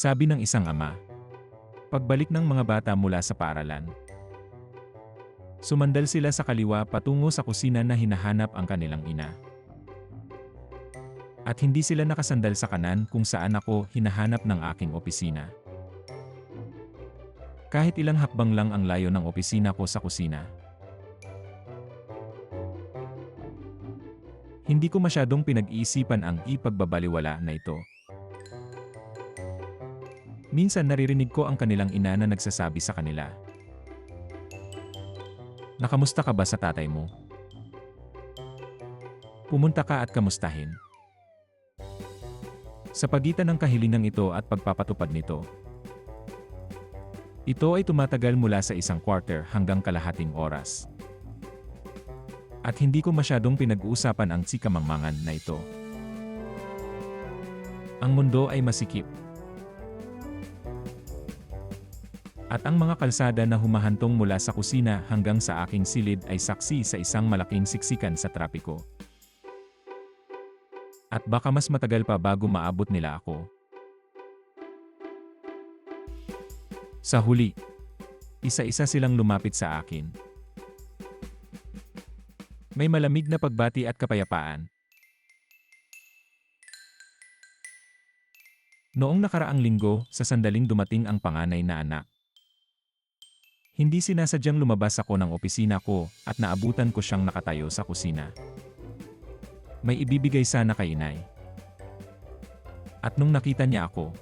Sabi ng isang ama. Pagbalik ng mga bata mula sa paaralan. Sumandal sila sa kaliwa patungo sa kusina na hinahanap ang kanilang ina. At hindi sila nakasandal sa kanan kung saan ako hinahanap ng aking opisina. Kahit ilang hakbang lang ang layo ng opisina ko sa kusina. Hindi ko masyadong pinag-iisipan ang ipagbabaliwala na ito. Minsan naririnig ko ang kanilang ina na nagsasabi sa kanila. Nakamusta ka ba sa tatay mo? Pumunta ka at kamustahin. Sa pagitan ng kahilingang ito at pagpapatupad nito, ito ay tumatagal mula sa isang quarter hanggang kalahating oras. At hindi ko masyadong pinag-uusapan ang sikamangmangan na ito. Ang mundo ay masikip. At ang mga kalsada na humahantong mula sa kusina hanggang sa aking silid ay saksi sa isang malaking siksikan sa trapiko. At baka mas matagal pa bago maabot nila ako. Sa huli, isa-isa silang lumapit sa akin. May malamig na pagbati at kapayapaan. Noong nakaraang linggo, sa sandaling dumating ang panganay na anak. Hindi sinasadyang lumabas ako ng opisina ko at naabutan ko siyang nakatayo sa kusina. May ibibigay sana kay inay. At nung nakita niya ako,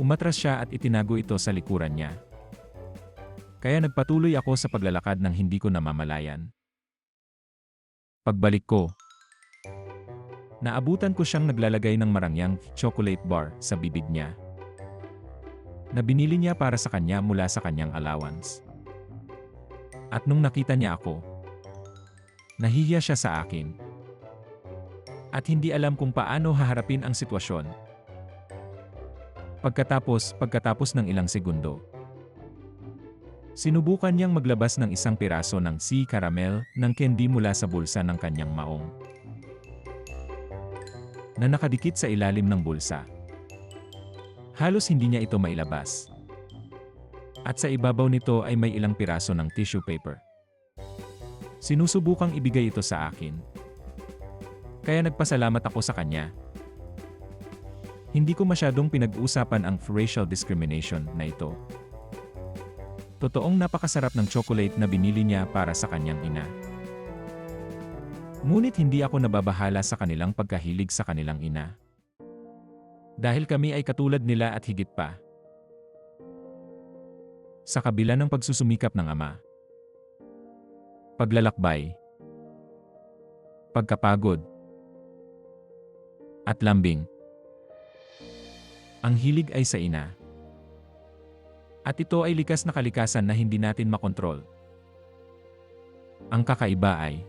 umatras siya at itinago ito sa likuran niya. Kaya nagpatuloy ako sa paglalakad ng hindi ko namamalayan. Pagbalik ko, naabutan ko siyang naglalagay ng marangyang chocolate bar sa bibig niya. Na binili niya para sa kanya mula sa kanyang allowance. At nung nakita niya ako, nahihiya siya sa akin. At hindi alam kung paano haharapin ang sitwasyon. Pagkatapos, pagkatapos ng ilang segundo, Sinubukan niyang maglabas ng isang piraso ng sea caramel ng candy mula sa bulsa ng kanyang maong. Na nakadikit sa ilalim ng bulsa. Halos hindi niya ito mailabas. At sa ibabaw nito ay may ilang piraso ng tissue paper. Sinusubukang ibigay ito sa akin. Kaya nagpasalamat ako sa kanya. Hindi ko masyadong pinag-usapan ang racial discrimination na ito. Totoong napakasarap ng chocolate na binili niya para sa kanyang ina. Ngunit hindi ako nababahala sa kanilang pagkahilig sa kanilang ina. Dahil kami ay katulad nila at higit pa. Sa kabila ng pagsusumikap ng ama. Paglalakbay. Pagkapagod. At lambing. Ang hilig ay sa ina. At ito ay likas na kalikasan na hindi natin makontrol. Ang kakaiba ay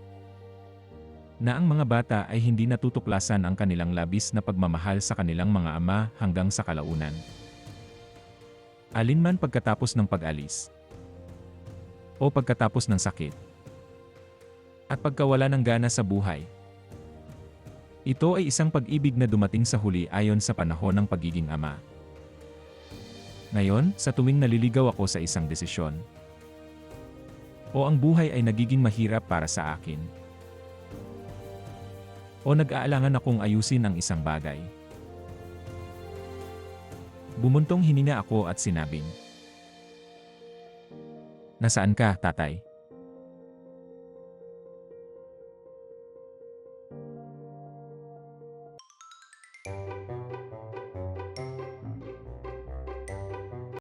na ang mga bata ay hindi natutuklasan ang kanilang labis na pagmamahal sa kanilang mga ama hanggang sa kalaunan. Alinman pagkatapos ng pag-alis o pagkatapos ng sakit at pagkawala ng gana sa buhay. Ito ay isang pag-ibig na dumating sa huli ayon sa panahon ng pagiging ama. Ngayon, sa tuwing naliligaw ako sa isang desisyon, o ang buhay ay nagiging mahirap para sa akin, o nag-aalangan akong ayusin ang isang bagay. Bumuntong hininga ako at sinabing, Nasaan ka, tatay?